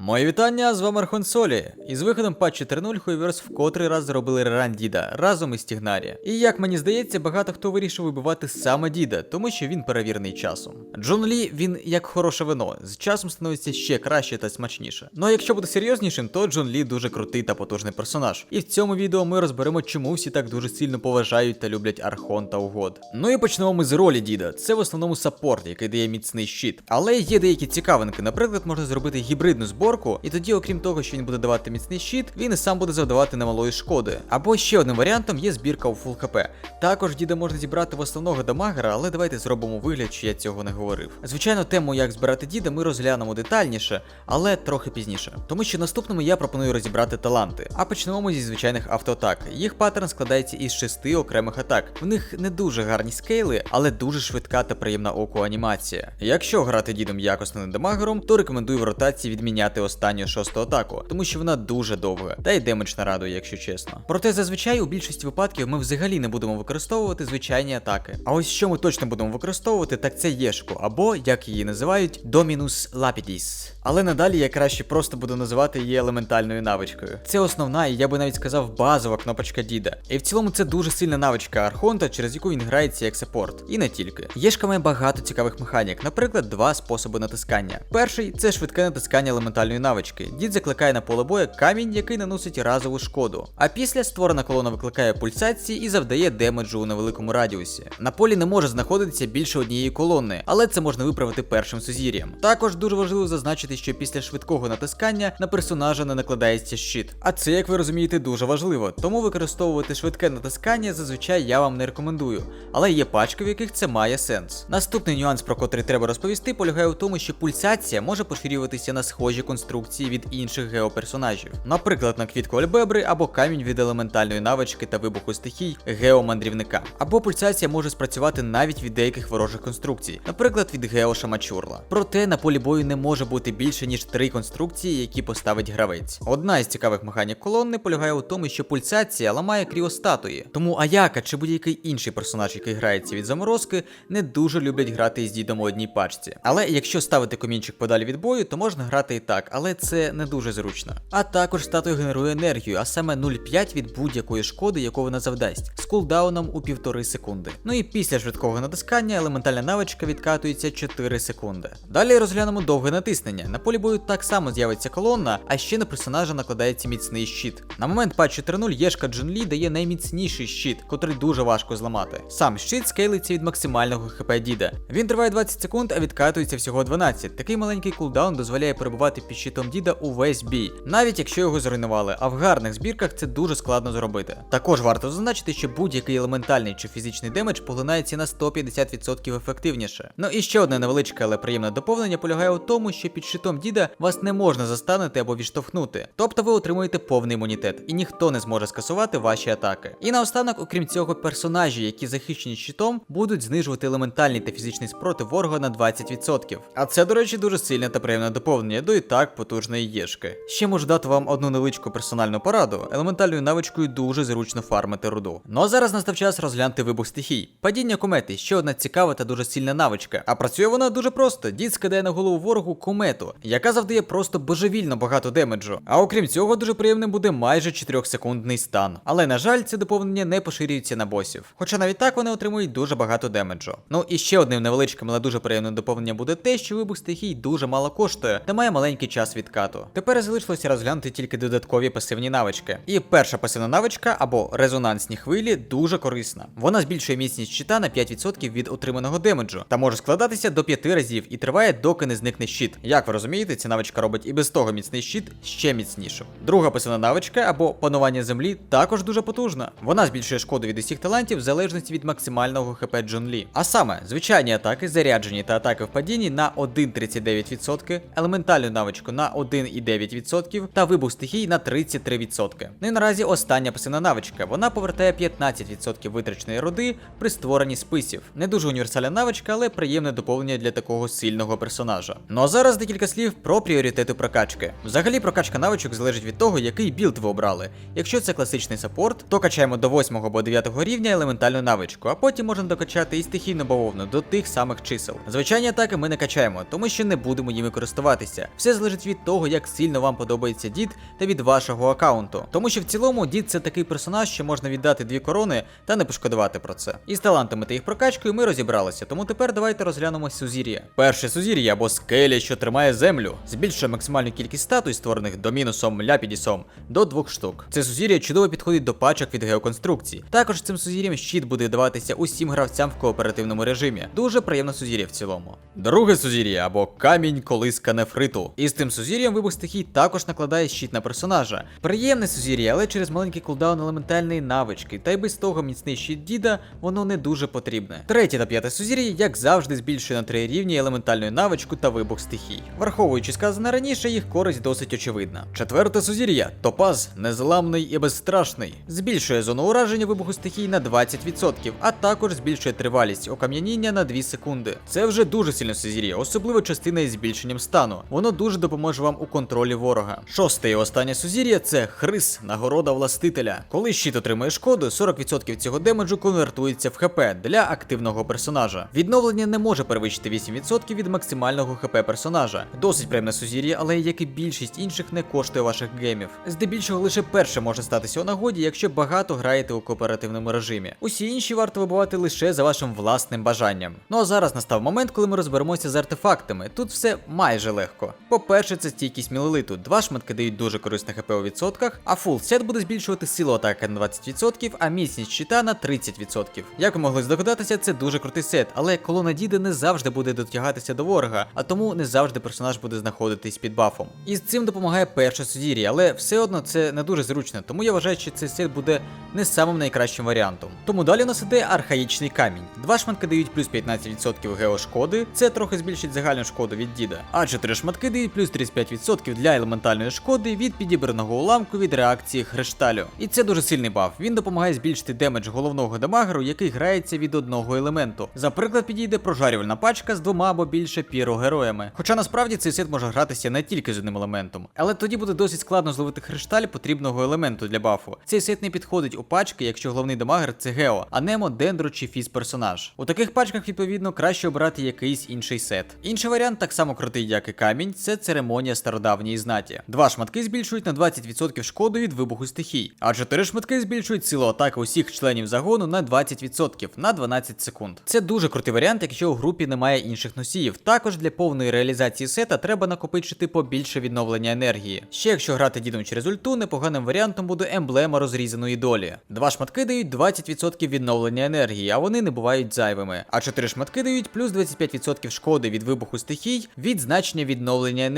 Мої вітання, з вами Архон Солі. І з виходом патчі 3.0 Хуйверс в котрий раз зробили реран Діда разом із Тігнарі. І як мені здається, багато хто вирішив вибивати саме Діда, тому що він перевірений часом. Джон Лі, він як хороше вино, з часом становиться ще краще та смачніше. Ну а якщо бути серйознішим, то Джон Лі дуже крутий та потужний персонаж. І в цьому відео ми розберемо, чому всі так дуже сильно поважають та люблять Архон та угод. Ну і почнемо ми з ролі Діда. Це в основному саппорт, який дає міцний щит. Але є деякі цікавинки. Наприклад, можна зробити гібридну зборку, і тоді, окрім того, що він буде давати міцний щит, він і сам буде завдавати немалої шкоди. Або ще одним варіантом є збірка у фул хп. Також діда можна зібрати в основного дамагера, але давайте зробимо вигляд, що я цього не говорив. Звичайно, тему, як збирати діда, ми розглянемо детальніше, але трохи пізніше. Тому що наступному я пропоную розібрати таланти. А почнемо зі звичайних автоатак. Їх паттерн складається із шести окремих атак. В них не дуже гарні скейли, але дуже швидка та приємна оку анімація. Якщо грати дідом якісним дамагером, то рекомендую в ротації відміняти останню шосту атаку, тому що вона дуже довга, та й демедж нарадує, якщо чесно. Проте зазвичай у більшості випадків ми взагалі не будемо використовувати звичайні атаки. А ось що ми точно будемо використовувати, так це єшку, або як її називають, Dominus Lapidis. Але надалі я краще просто буду називати її елементальною навичкою. Це основна, і я би навіть сказав, базова кнопочка Діда. І в цілому це дуже сильна навичка Архонта, через яку він грається як саппорт. І не тільки. Єшка має багато цікавих механік, наприклад, два способи натискання. Перший це швидке натискання елементальної навички. Дід закликає на поле бою камінь, який наносить разову шкоду. А після створена колона викликає пульсації і завдає демеджу у невеликому радіусі. На полі не може знаходитися більше однієї колони, але це можна виправити першим сузір'ям. Також дуже важливо зазначити, що після швидкого натискання на персонажа не накладається щит. А це, як ви розумієте, дуже важливо. Тому використовувати швидке натискання зазвичай я вам не рекомендую. Але є пачки, в яких це має сенс. Наступний нюанс, про котрий треба розповісти, полягає в тому, що пульсація може поширюватися на схожі конструкції від інших геоперсонажів. Наприклад, на квітку Альбебри або камінь від елементальної навички та вибуху стихій геомандрівника. Або пульсація може спрацювати навіть від деяких ворожих конструкцій, наприклад, від Гео Шамачурла. Проте на полі бою не може бути більше ніж три конструкції, які поставить гравець. Одна із цікавих механік колонни полягає у тому, що пульсація ламає кріостатуї. Тому Аяка чи будь-який інший персонаж, який грається від заморозки, не дуже люблять грати із дідом у одній пачці. Але якщо ставити комінчик подалі від бою, то можна грати і так, але це не дуже зручно. А також статуя генерує енергію, а саме 0,5 від будь-якої шкоди, яку вона завдасть, з кулдауном у півтори секунди. Ну і після швидкого натискання елементальна навичка відкатується 4 секунди. Далі розглянемо довге натиснення. На полі бою так само з'явиться колона, а ще на персонажа накладається міцний щит. На момент патчу 3.0 Єшка Джун Лі дає найміцніший щит, котрий дуже важко зламати. Сам щит скейлиться від максимального хп діда. Він триває 20 секунд, а відкатується всього 12. Такий маленький кулдаун дозволяє перебувати під щитом діда увесь бій, навіть якщо його зруйнували. А в гарних збірках це дуже складно зробити. Також варто зазначити, що будь-який елементальний чи фізичний демедж поглинається на 150% ефективніше. Ну і ще одне невеличке, але приємне доповнення полягає у тому, що під щитом діда вас не можна застанути або відштовхнути. Тобто ви отримуєте повний імунітет, і ніхто не зможе скасувати ваші атаки. І наостанок, окрім цього, персонажі, які захищені щитом, будуть знижувати елементальний та фізичний спротив ворога на 20%. А це, до речі, дуже сильне та приємне доповнення до і так потужної єшки. Ще можу дати вам одну невеличку персональну пораду. Елементальною навичкою дуже зручно фармити руду. Ну а зараз настав час розглянути вибух стихій. Падіння комети ще одна цікава та дуже сильна навичка. А працює вона дуже просто. Дід скидає на голову ворогу комету, яка завдає просто божевільно багато демеджу. А окрім цього, дуже приємним буде майже 4-секундний стан. Але на жаль, це доповнення не поширюється на босів. Хоча навіть так вони отримують дуже багато демеджу. Ну і ще одним невеличким, але дуже приємним доповненням буде те, що вибух стихій дуже мало коштує та має маленький час відкату. Тепер залишилося розглянути тільки додаткові пасивні навички. І перша пасивна навичка або резонансні хвилі дуже корисна. Вона збільшує міцність щита на 5% від отриманого демеджу та може складатися до 5 разів і триває, доки не зникне щит. Як ви розумієте, ця навичка робить і без того міцний щит ще міцнішим. Друга пасивна навичка або панування землі також дуже потужна. Вона збільшує шкоду від усіх талантів в залежності від максимального хп Джон Лі. А саме, звичайні атаки, заряджені та атаки в падінні на 1,39%, елементальну навичку на 1,9% та вибух стихій на 33%. Ну і наразі остання пасивна навичка. Вона повертає 15% витраченої руди при створенні списів. Не дуже універсальна навичка, але приємне доповнення для такого сильного персонажа. Ну а зараз декілька слів про пріоритети прокачки. Взагалі прокачка навичок залежить від того, який білд ви обрали. Якщо це класичний саппорт, то качаємо до 8 або 9 рівня елементальну навичку, а потім можна докачати і стихійну бавовну до тих самих чисел. Звичайні атаки ми не качаємо, тому що не будемо їми користуватися. Все залежить від того, як сильно вам подобається дід та від вашого аккаунту. Тому що в цілому дід це такий персонаж, що можна віддати дві корони та не пошкодувати про це. Із талантами та їх прокачкою ми розібралися, тому тепер давайте розглянемо сузір'я. Перше сузір'я або скеля, що тримає землю, збільшує максимальну кількість статуй, створених домінусом ляпідісом, до двох штук. Це сузір'я чудово підходить до пачок від геоконструкцій. Також цим сузір'ям щит буде даватися усім гравцям в кооперативному режимі. Дуже приємне сузір'я в цілому. Друге сузір'я або камінь колиска нефриту. І з тим сузір'ям вибух стихій також накладає щит на персонажа. Приємне сузір'я, але через маленький кулдаун елементальної навички, та й без того міцний щит діда воно не дуже потрібне. Третє та п'яте сузір'я, як завжди, збільшує на три рівні елементальну навичку та вибух стихій. Враховуючи сказане раніше, їх користь досить очевидна. Четверте сузір'я топаз, незламний і безстрашний. Збільшує зону ураження вибуху стихій на 20%, а також збільшує тривалість окам'яніння на 2 секунди. Це вже дуже сильне сузір'я, особливо частина із збільшенням стану. Воно дуже допоможе вам у контролі ворога. Шосте і останнє сузір'я це хрис, нагорода властителя. Коли щит отримує шкоду, 40% цього демеджу конвертується в ХП для активного персонажа. Відновлення не може перевищити 8% від максимального ХП персонажа. Досить приємне сузір'я, але як і більшість інших не коштує ваших гемів. Здебільшого лише перше може статися у нагоді, якщо багато граєте у кооперативному режимі. Усі інші варто вибивати лише за вашим власним бажанням. Ну а зараз настав момент, коли ми розберемося з артефактами. Тут все майже легко. По-перше, це стійкість мілелиту. Два шматки дають дуже корисне ХП у відсотках, а фул сет буде збільшувати силу атаки на 20%, а міцність щита на 30%. Як ви могли здогадатися, це дуже крутий сет, але колона діди не завжди буде дотягатися до ворога, а тому не завжди персонаж буде знаходитись під бафом. І з цим допомагає перше судір'я, але все одно це не дуже зручно, тому я вважаю, що цей сет буде не самим найкращим варіантом. Тому далі у нас іде архаїчний камінь. Два шматки дають плюс 15% геошкоди, це трохи збільшить загальну шкоду від діда. А чотири шматки дають плюс 35% для елементальної шкоди від підібраного уламку від реакції хрешталю. І це дуже сильний баф. Він допомагає збільшити демедж головного дамагеру, який грається від одного елементу. За приклад підійде прожарювальна пачка з двома або більше пірогероями. Хоча насправді цей сет може гратися не тільки з одним елементом, але тоді буде досить складно зловити хрешталь потрібного елементу для бафу. Цей сет не підходить у пачки, якщо головний дамагер це Гео, а немо, Дендро чи Фіз персонаж. У таких пачках, відповідно, краще обрати якийсь інший сет. Інший варіант так само крутий, як і камінь, це церемонія стародавньої знаті. Два шматки збільшують на 20% шкоду від вибуху стихій, а чотири шматки збільшують силу атаки усіх членів загону на 20% на 12 секунд. Це дуже крутий варіант, якщо у групі немає інших носіїв. Також для повної реалізації сета треба накопичити побільше відновлення енергії. Ще якщо грати дідом через ульту, непоганим варіантом буде емблема розрізаної долі. Два шматки дають 20% відновлення енергії, а вони не бувають зайвими. А чотири шматки дають плюс 25% шкоди від вибуху стихій від значення відновлення енергії.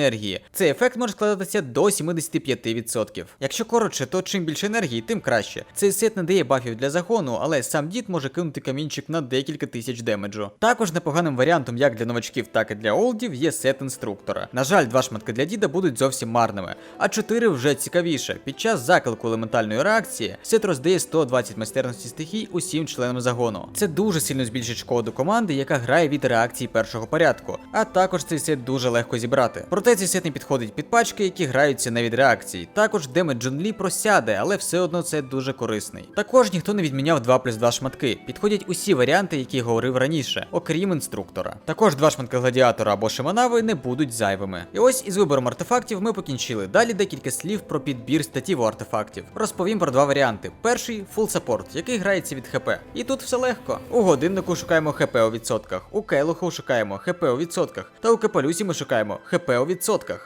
Цей ефект може складатися до 75%. Якщо коротше, то чим більше енергії, тим краще. Цей сет не дає бафів для загону, але сам дід може кинути камінчик на декілька тисяч демеджу. Також непоганим варіантом як для новачків, так і для олдів є сет інструктора. На жаль, два шматки для діда будуть зовсім марними, а чотири вже цікавіше. Під час заклику елементальної реакції сет роздає 120 майстерності стихій усім членам загону. Це дуже сильно збільшить шкоду команди, яка грає від реакції першого порядку. А також цей сет дуже легко зібрати. Проте цей сет не підходить під пачки, які граються не від реакції. Також демедж Джон Лі просяде, але все одно це дуже корисний. Також ніхто не відміняв 2 плюс 2 шматки. Підходять усі варіанти, які говорив раніше, окрім інструктора. Також два шматки гладіатора або шиманави не будуть зайвими. І ось із вибором артефактів ми покінчили. Далі декілька слів про підбір статів у артефактів. Розповім про два варіанти. Перший full support, який грається від ХП. І тут все легко. У годиннику шукаємо ХП у відсотках, у келуху шукаємо ХП у відсотках, та у капелюсі ми шукаємо ХП у відсотках.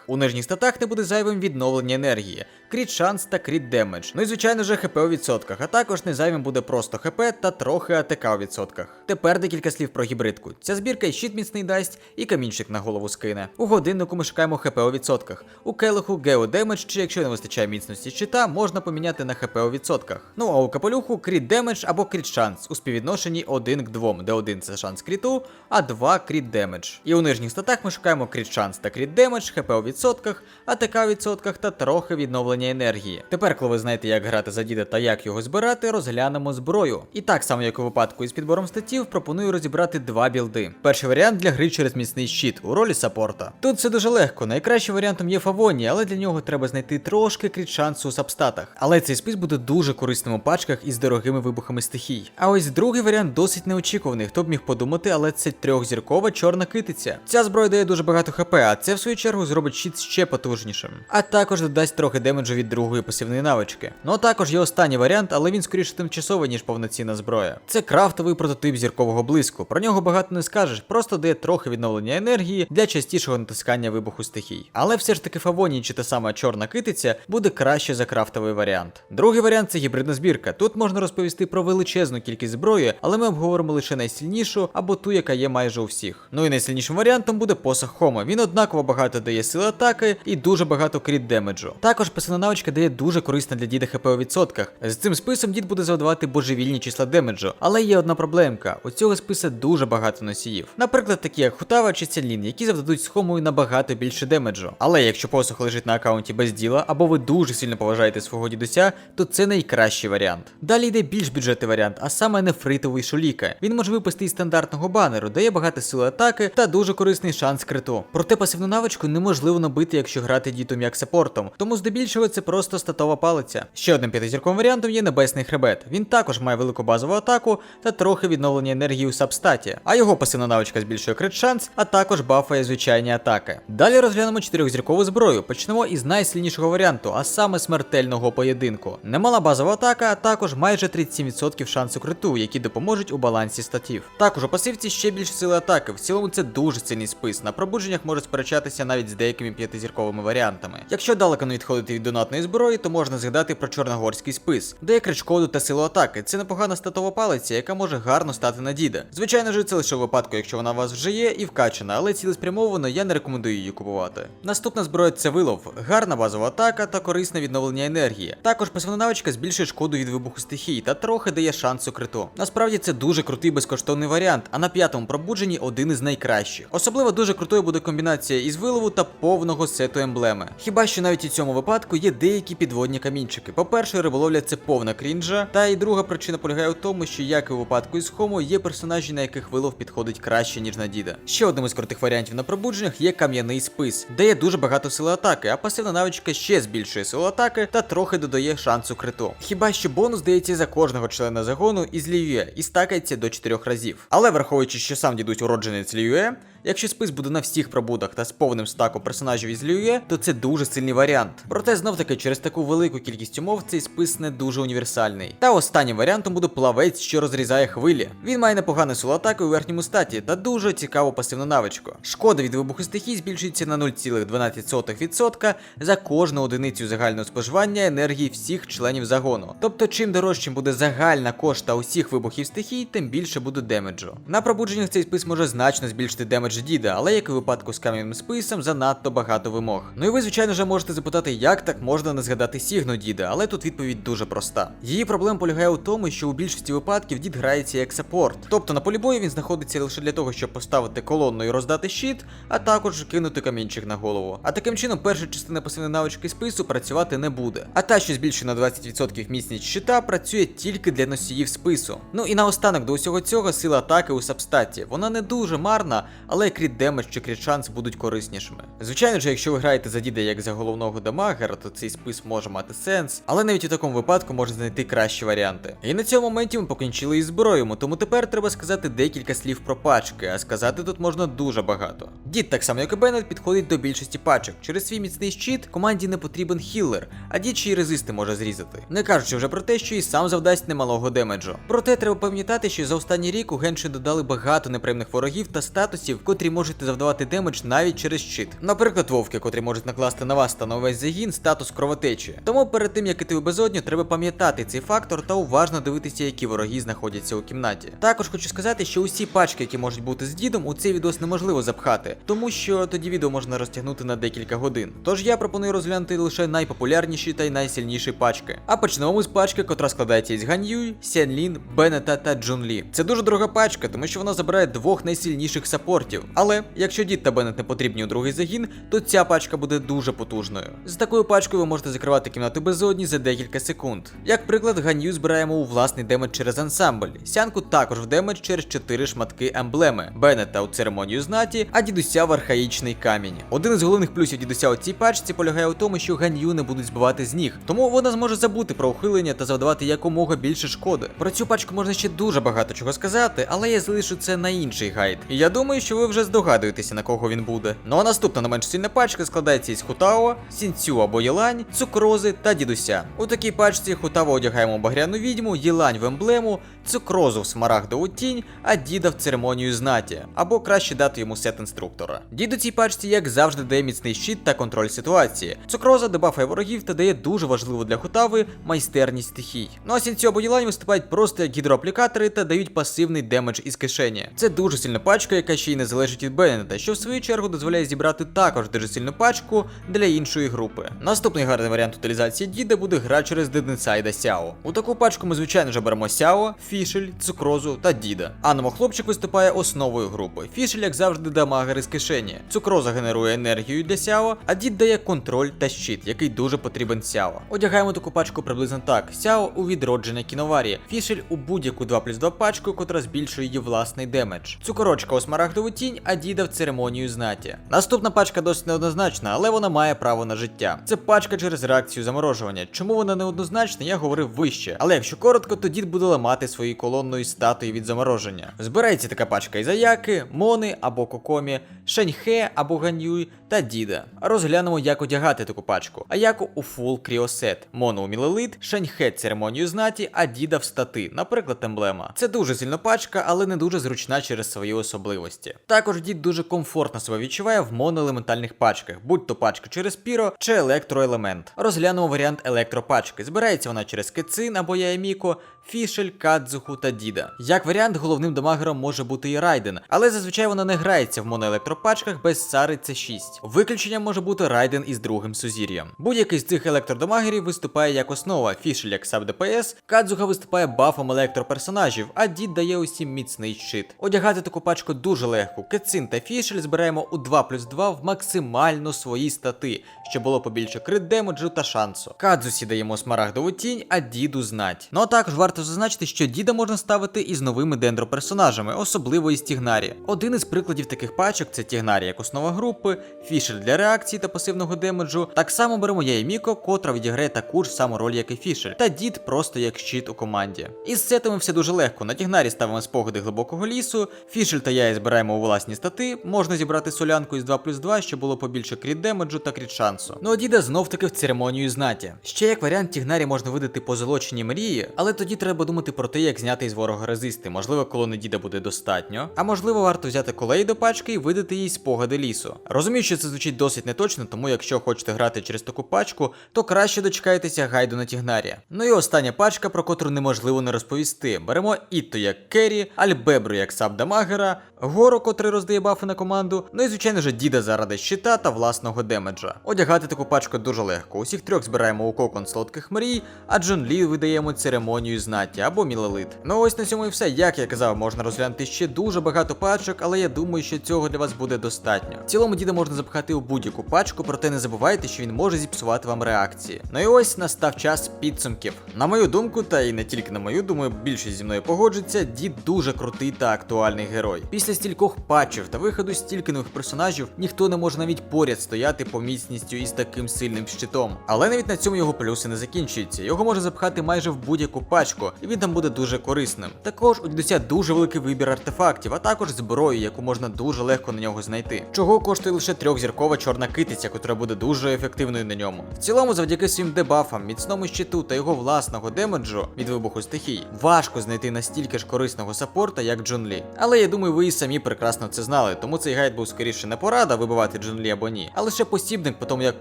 У нижніх статах не буде зайвим відновлення енергії, кріт шанс та кріт демедж. Ну і звичайно же ХП у відсотках, а також не зайвим буде просто ХП та трохи АТК у відсотках. Тепер декілька слів про гібридку. Ця збірка і щит міцний дасть, і камінчик на голову скине. У годиннику ми шукаємо ХП у відсотках. У келиху Гео демедж, чи якщо не вистачає міцності щита, можна поміняти на ХП у відсотках. Ну а у капелюху кріт демедж або кріт шанс у співвідношенні 1 к 2, де 1 це шанс кріту, а 2 кріт демедж. І у нижніх статах ми шукаємо кріт шанс та кріт демедж, ХП у відсотках, АТК у відсотках та трохи відновлення енергії. Тепер, коли ви знаєте, як грати за діда та як його збирати, розглянемо зброю. І так само, як у випадку із підбором статів, пропоную розібрати два білди. Перший варіант для гри через міцний щит у ролі саппорта. Тут все дуже легко. Найкращим варіантом є Фавоні, але для нього треба знайти трошки кріт шансу у сабстатах. Але цей спис буде дуже корисним у пачках із дорогими вибухами стихій. А ось другий варіант досить неочікуваний. Хто б міг подумати, але це трьохзіркова чорна китиця. Ця зброя дає дуже багато хп, а це в свою чергу зробить щит ще потужнішим. А також додасть трохи демеджу від другої пасивної навички. Ну а також є останній варіант, але він скоріше тимчасовий, ніж повноцінна зброя. Це крафтовий прототип зіркового блиску. Про нього багато не скажеш, просто дає трохи відновлення енергії для частішого натискання вибуху стихій. Але все ж таки Фавоній чи та сама чорна китиця буде краще за крафтовий варіант. Другий варіант це гібридна збірка. Тут можна розповісти про величезну кількість зброї, але ми обговоримо лише найсильнішу або ту, яка є майже у всіх. Ну і найсильнішим варіантом буде посох Хома. Він однаково багато дає сили атаки і дуже багато кріт демеджу. Також пасивна навичка дає дуже корисна для діда хп у відсотках. З цим списом дід буде завдавати божевільні числа демеджу. Але є одна проблемка: у цього списа дуже багато носіїв. Наприклад, такі як Хутава чи Цялін, які завдадуть з Хомою набагато більше демеджу. Але якщо посох лежить на аккаунті без діла, або ви дуже сильно поважаєте свого дідуся, то це найкращий варіант. Далі йде більш бюджетний варіант, а саме нефритовий шуліка. Він може випасти із стандартного банеру, дає багато сили атаки та дуже корисний шанс криту. Проте пасивну навичку неможливо набити, якщо грати дітом як саппортом, тому здебільшого це просто статова палиця. Ще одним п'ятизірковим варіантом є небесний хребет. Він також має велику базову атаку та трохи відновлення енергії у сабстаті, а його пасивна навичка збільшує крит шанс, а також бафає звичайні атаки. Далі розглянемо чотирьохзіркову зброю. Почнемо із найсильнішого варіанту, а саме смертельного поєдинку. Немала базова атака, а також майже 37% шансу криту, які допоможуть у балансі статів. Також у пасивці ще більше сили атаки. В цілому це дуже сильний спис. На пробудженнях може сперечатися навіть з деякими п'ятизірковими варіантами. Якщо далеко не відходити від донатної зброї, то можна згадати про чорногорський спис, де є кричкоду та силу атаки. Це непогана статова палиця, яка може гарно стати на діда. Звичайно ж, це лише у випадку, якщо вона у вас вже є і вкачана, але цілеспрямовано я не рекомендую її купувати. Наступна зброя це вилов, гарна базова атака та корисне відновлення енергії. Також пасивна навичка збільшує шкоду від вибуху стихій та трохи дає шанс у криту. Насправді це дуже крутий безкоштовний варіант, а на п'ятому пробудженні один із найкращих. Особливо дуже крутою буде комбінація із вилову та повного сету емблеми. Хіба що навіть у цьому випадку є деякі підводні камінчики. По-перше, риболовля це повна крінжа. Та і друга причина полягає в тому, що як і у випадку із Хомо, є персонажі, на яких вилов підходить краще, ніж на діда. Ще одним із крутих варіантів на пробудженнях є кам'яний спис, де є дуже багато сили атаки, а пасивна навичка ще збільшує силу атаки та трохи додає шансу криту. Хіба що бонус дається за кожного члена загону із Ліює і стакається до 4 разів. Але враховуючи, що сам дідусь уродженець Ліює, Якщо спис буде на всіх пробудах та з повним стаком персонажів із Лює, то це дуже сильний варіант. Проте знов таки через таку велику кількість умов цей спис не дуже універсальний. Та останнім варіантом буде плавець, що розрізає хвилі. Він має непогану силу атаки у верхньому статі та дуже цікаву пасивну навичку. Шкода від вибуху стихій збільшується на 0,12% за кожну одиницю загального споживання енергії всіх членів загону. Тобто, чим дорожчим буде загальна кошта усіх вибухів стихій, тим більше буде демеджу. На пробудженнях цей спис може значно збільшити демедж діда, але як і у випадку з кам'яним списом, занадто багато вимог. Ну і ви, звичайно ж, можете запитати, як так можна не згадати Сігну діда, але тут відповідь дуже проста. Її проблема полягає у тому, що у більшості випадків дід грається як саппорт. Тобто на полі бою він знаходиться лише для того, щоб поставити колонну і роздати щит, а також кинути камінчик на голову. А таким чином перша частина пасивної навички спису працювати не буде. А та, що збільшує на 20% міцність щита, працює тільки для носіїв спису. Ну і наостанок до усього цього сила атаки у сабстаті. Вона не дуже марна, але кріт демедж чи кріт шанс будуть кориснішими. Звичайно ж, якщо ви граєте за діда як за головного дамагера, то цей спис може мати сенс, але навіть у такому випадку можна знайти кращі варіанти. І на цьому моменті ми покінчили із зброєю, тому тепер треба сказати декілька слів про пачки, а сказати тут можна дуже багато. Дід, так само як і Беннет, підходить до більшості пачок. Через свій міцний щит команді не потрібен хіллер, а дід ще й резисти може зрізати. Не кажучи вже про те, що і сам завдасть немалого демеджу. Проте треба пам'ятати, що за останній рік у Генші додали багато неприємних ворогів та статусів, котрі можуть завдавати демедж навіть через щит. Наприклад, вовки, котрі можуть накласти на вас та на увесь загін статус кровотечі. Тому перед тим як іти у безодню, треба пам'ятати цей фактор та уважно дивитися, які вороги знаходяться у кімнаті. Також хочу сказати, що усі пачки, які можуть бути з дідом, у цей відос неможливо запхати, тому що тоді відео можна розтягнути на декілька годин. Тож я пропоную розглянути лише найпопулярніші та й найсильніші пачки. А почнемо з пачки, котра складається із Ган'юй, Сянлін, Беннета та Джунлі. Це дуже дорога пачка, тому що вона забирає двох найсильніших саппортів. Але якщо дід та Беннет не потрібні у другий загін, то ця пачка буде дуже потужною. З такою пачкою ви можете закривати кімнату безодні за декілька секунд. Як приклад, Ган'ю збираємо у власний демедж через ансамбль. Сянку також в демедж через 4 шматки емблеми, Беннета у церемонію знаті, а дідуся в архаїчний камінь. Один із головних плюсів дідуся у цій пачці полягає у тому, що Ган'ю не будуть збивати з ніг, тому вона зможе забути про ухилення та завдавати якомога більше шкоди. Про цю пачку можна ще дуже багато чого сказати, але я залишу це на інший гайд. І я думаю, що ви ви вже здогадуєтеся, на кого він буде. Ну а наступна не менш сильна пачка складається із Хутао, Сінцю або Єлань, цукрози та дідуся. У такій пачці Хутао одягаємо багряну відьму, Єлань в емблему, цукрозу в смарагдову тінь, а діда в церемонію знаті, або краще дати йому сет інструктора. Дід у цій пачці, як завжди, дає міцний щит та контроль ситуації. Цукроза дебафає ворогів та дає дуже важливу для Хутави майстерність стихій. Ну а Сінцю або Єлань виступають просто як гідроаплікатори та дають пасивний демедж із кишені. Це дуже сильна пачка, яка ще й не залежить від Беннета, що в свою чергу дозволяє зібрати також дуже сильну пачку для іншої групи. Наступний гарний варіант утилізації діда буде гра через Деднесайда Сяо. У таку пачку ми, звичайно ж, беремо Сяо, Фішель, Цукрозу та Діда. Аномо хлопчик виступає основою групи. Фішель, як завжди, дамагер із кишені. Цукроза генерує енергію для Сяо, а дід дає контроль та щит, який дуже потрібен Сяо. Одягаємо таку пачку приблизно так: Сяо у відродження кіноварі, Фішель у будь-яку 2 плюс 2 пачку, котра збільшує її власний демедж. Цукорочка у смарагдову тінь, діда в церемонію знаті. Наступна пачка досить неоднозначна, але вона має право на життя. Це пачка через реакцію заморожування. Чому вона неоднозначна, я говорив вище. Але якщо коротко, то дід буде ламати свої колонної статуї від замороження. Збирається така пачка із Аяки, Мони або Кокомі, Шеньхе або Ганюй та Діда. Розглянемо, як одягати таку пачку. Аяку у фул кріосет, Моно у мілелит, Шеньхе церемонію знаті, а Діда в стати, наприклад, емблема. Це дуже сильна пачка, але не дуже зручна через свої особливості. Також дід дуже комфортно себе відчуває в моноелементальних пачках, будь то пачка через піро чи електроелемент. Розглянемо варіант електропачки. Збирається вона через кецин або яеміко, фішель, кадзуху та діда. Як варіант, головним дамагером може бути і Райден, але зазвичай вона не грається в моноелектропачках без Сари C6. Виключенням може бути Райден із другим сузір'ям. Будь-який з цих електродамагерів виступає як основа, фішель як саб ДПС, кадзуха виступає бафом електроперсонажів, а дід дає усім міцний щит. Одягати таку пачку дуже легко. Кецин та фішель збираємо у 2 плюс 2 в максимально свої стати, щоб було побільше крит демеджу та шансу. Кадзусі даємо смарагдову тінь, а діду знать. Ну а також варто зазначити, що діда можна ставити і з новими дендроперсонажами, особливо із Тігнарі. Один із прикладів таких пачок це Тігнарі як основа групи, фішель для реакції та пасивного демеджу. Так само беремо Яєміко, котра відіграє таку ж саму роль, як і фішель, та дід просто як щит у команді. Із сетами все дуже легко. На Тігнарі ставимо спогади глибокого лісу, фішель та яй збираємо у власні стати, можна зібрати солянку із 2 плюс 2, щоб було побільше кріт демеджу та кріт шансу. Ну а діда знов таки в церемонію знаті. Ще як варіант Тігнарі можна видати позолочені мрії, але тоді треба думати про те, як зняти із ворога резисти. Можливо, колони діда буде достатньо, а можливо, варто взяти колей до пачки і видати їй спогади лісу. Розумію, що це звучить досить неточно, тому якщо хочете грати через таку пачку, то краще дочекайтеся гайду на Тігнарі. Ну і остання пачка, про котру неможливо не розповісти. Беремо Іто як керрі, Альбебру як саб дамагера, Горо, котрий роздає бафи на команду, ну і звичайно ж діда заради щита та власного демеджа. Одягати таку пачку дуже легко. Усіх трьох збираємо у кокон солодких мрій, а Джон Лі видаємо церемонію знаті або мілелит. Ну ось на цьому і все. Як я казав, можна розглянути ще дуже багато пачок, але я думаю, що цього для вас буде достатньо. В цілому діда можна запхати у будь-яку пачку, проте не забувайте, що він може зіпсувати вам реакції. Ну і ось настав час підсумків. На мою думку, та і не тільки на мою, думаю, більшість зі мною погоджується, дід дуже крутий та актуальний герой. Після стількох патчів та виходу стільки нових персонажів ніхто не може навіть поряд стояти по міцністю із таким сильним щитом. Але навіть на цьому його плюси не закінчуються. Його можна запхати майже в будь-яку пачку, і він там буде дуже корисним. Також у дідуся дуже великий вибір артефактів, а також зброю, яку можна дуже легко на нього знайти. Чого коштує лише трьохзіркова чорна китиця, котра буде дуже ефективною на ньому. В цілому, завдяки своїм дебафам, міцному щиту та його власного демеджу від вибуху стихій, важко знайти настільки ж корисного саппорта, як Джун Лі. Але я думаю, ви і самі прекрасно це знали, тому цей гайд був скоріше не порада вибивати Джун Лі або ні, а лише посібник по тому, як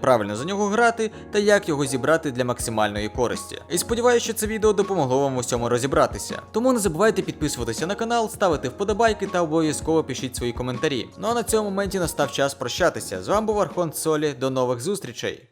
правильно за нього грати та як його зібрати для максимальної користі. І сподіваюся, що це відео допомогло вам у всьому розібратися. Тому не забувайте підписуватися на канал, ставити вподобайки та обов'язково пишіть свої коментарі. Ну а на цьому моменті настав час прощатися. З вами був Архонт Солі. До нових зустрічей.